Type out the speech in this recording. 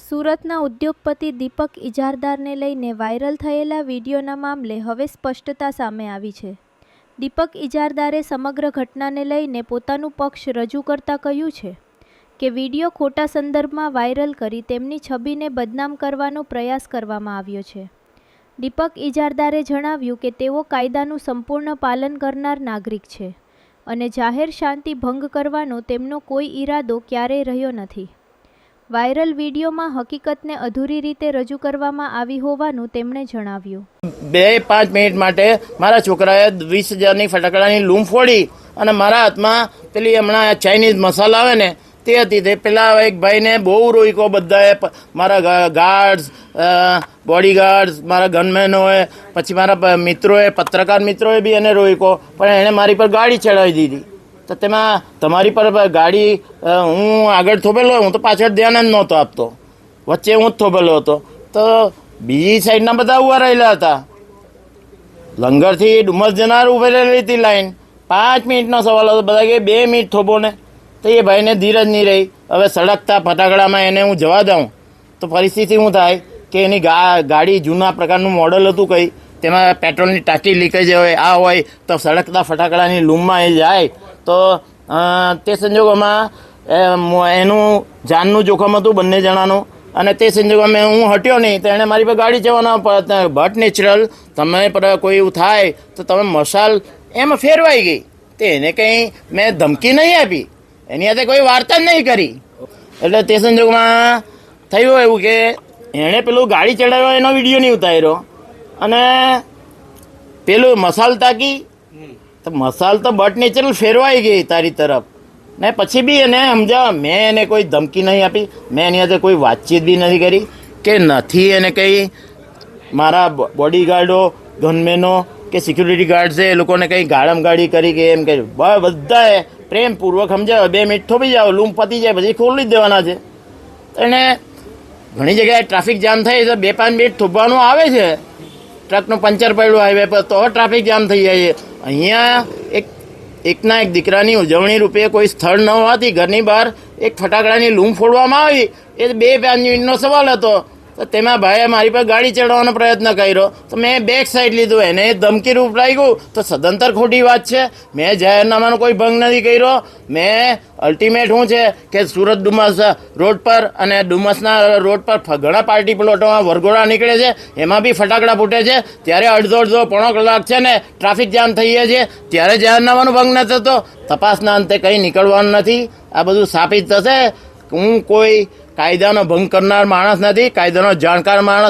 સુરતના ઉદ્યોગપતિ દીપક ઇજારદારને લઈને વાયરલ થયેલા વિડીયોના મામલે હવે સ્પષ્ટતા સામે આવી છે. દીપક ઇજારદારે સમગ્ર ઘટનાને લઈને પોતાનું પક્ષ રજૂ કરતા કહ્યું છે કે વીડિયો ખોટા સંદર્ભમાં વાયરલ કરી તેમની છબીને બદનામ કરવાનો પ્રયાસ કરવામાં આવ્યો છે. દીપક ઇજારદારે જણાવ્યું કે તેઓ કાયદાનું સંપૂર્ણ પાલન કરનાર નાગરિક છે અને જાહેર શાંતિ ભંગ કરવાનો તેમનો કોઈ ઈરાદો ક્યારેય રહ્યો નથી. વાયરલ વિડીયોમાં હકીકતને અધૂરી રીતે રજૂ કરવામાં આવી હોવાનું તેમણે જણાવ્યું. બે પાંચ મિનિટ માટે મારા છોકરાએ વીસ હજારની ફટાકડાની લૂમ ફોડી અને મારા હાથમાં પેલી હમણાં ચાઇનીઝ મસાલા આવે ને, તે હતી તે પેલા એક ભાઈને બહુ રોઈકો બધાએ મારા ગાર્ડ્સ બોડીગાર્ડ્સ, મારા ગનમેનોએ, પછી મારા મિત્રોએ, પત્રકાર મિત્રોએ બી એને રોઈકો, પણ એણે મારી પર ગાડી ચડાવી દીધી. તો તેમાં તમારી પર ગાડી હું આગળ થોભેલો હું તો પાછળ ધ્યાન જ નહોતો આપતો. વચ્ચે હું જ થોભેલો હતો. તો બીજી સાઈડના બધા ઊભા રહેલા હતા. લંગરથી ડુમસ જનાર ઉભેલી હતી લાઈન. પાંચ મિનિટનો સવાલ હતો. બધા કે બે મિનિટ થોભો ને. તો એ ભાઈને ધીરજ નહીં રહી. હવે સળગતા ફટાકડામાં એને હું જવા દઉં. તો પરિસ્થિતિ શું થાય કે એની ગા, ગાડી જૂના પ્રકારનું મોડલ હતું કંઈ. તેમાં પેટ્રોલની ટાંકી લીકેજ હોય, આ હોય, તો સળગતા ફટાકડાની લૂમમાં એ જાય. તો તે સંજોગોમાં એનું જાનનું જોખમ હતું બંને જણાનું. અને તે સંજોગોમાં હું હટ્યો નહીં, તો એણે મારી પર ગાડી જવાનો બટ નેચરલ, તમે પર કોઈ એવું થાય, તો તમે મસાલ એમ ફેરવાઈ ગઈ. તે એને કંઈ મેં ધમકી નહીં આપી. એની સાથે કોઈ વાર્તા જ નહીં કરી. એટલે તે સંજોગોમાં થયું એવું કે, એણે પેલું ગાડી ચડાવ્યો, એનો વીડિયો નહીં ઉતાર્યો. અને પેલું મસાલ તાકી તો મસાલ તો બટ નેચરલ ફેરવાઈ ગઈ તારી તરફ. ને પછી બી એને સમજાવ મેં એને કોઈ ધમકી નહીં આપી. મેં એની સાથે કોઈ વાતચીત બી નથી કરી. કે નથી એને કંઈ મારા બોડીગાર્ડો ગનમેનો કે સિક્યુરિટી ગાર્ડ છે એ લોકોને કંઈ ગાડમગાડી કરી કે એમ કે બધાએ પ્રેમપૂર્વક સમજાવે બે મિનિટ થોભી જાઓ લૂમ પતી જાય પછી ખોલી જ દેવાના છે. એને ઘણી જગ્યાએ ટ્રાફિક જામ થાય તો બે પાંચ મિનિટ થોભવાનું આવે છે. ટ્રકનું પંચર પડ્યું હાઈવે પર, તો ટ્રાફિક જામ થઈ જાય અહીંયા એક, એકના એક દીકરાની ઉજવણી રૂપે કોઈ સ્થળ ન હોવાથી ઘરની બહાર એક ફટાકડાની લૂમ ફોડવામાં આવી. એ બે પાંચ મિનિટનો સવાલ હતો. તો તેમાં ભાઈએ મારી પર ગાડી ચડવાનો પ્રયત્ન કર્યો. તો મેં બેક સાઈડ લીધું. એને ધમકી રૂપ લાગ્યું. તો સદંતર ખોટી વાત છે. મેં જાહેરનામાનો કોઈ ભંગ નથી કર્યો. મેં અલ્ટિમેટ શું છે કે સુરત ડુમસ રોડ પર અને ડુમસના રોડ પર ઘણા પાર્ટી પ્લોટોમાં વરઘોડા નીકળે છે. એમાં બી ફટાકડા ફૂટે છે. ત્યારે અડધો અડધો પોણો કલાક છે ને ટ્રાફિક જામ થઈ જાય છે. ત્યારે જાહેરનામાનો ભંગ ન થતો. તપાસના અંતે કંઈ નીકળવાનું નથી. આ બધું સ્થાપિત થશે. હું કોઈ કાયદાનો ભંગ કરનાર માણસ નથી કાયદાનો જાણકાર માણસ